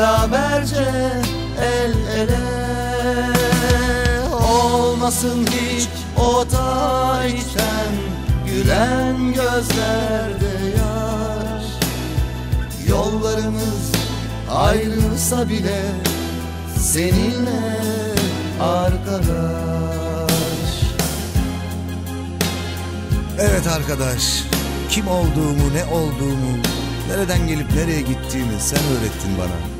beraberce el ele. Olmasın hiç o da içten gülen gözlerde yaş. Yollarımız ayrılsa bile seninle arkadaş. Evet arkadaş, kim olduğumu, ne olduğumu, nereden gelip nereye gittiğimi sen öğrettin bana.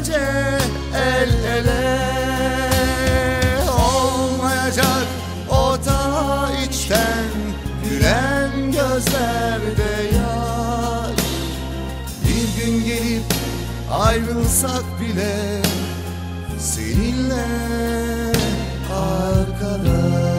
önce el ele. Olmayacak o ta içten gülen gözlerde yaş Bir gün gelip ayrılsak bile seninle arkadaş.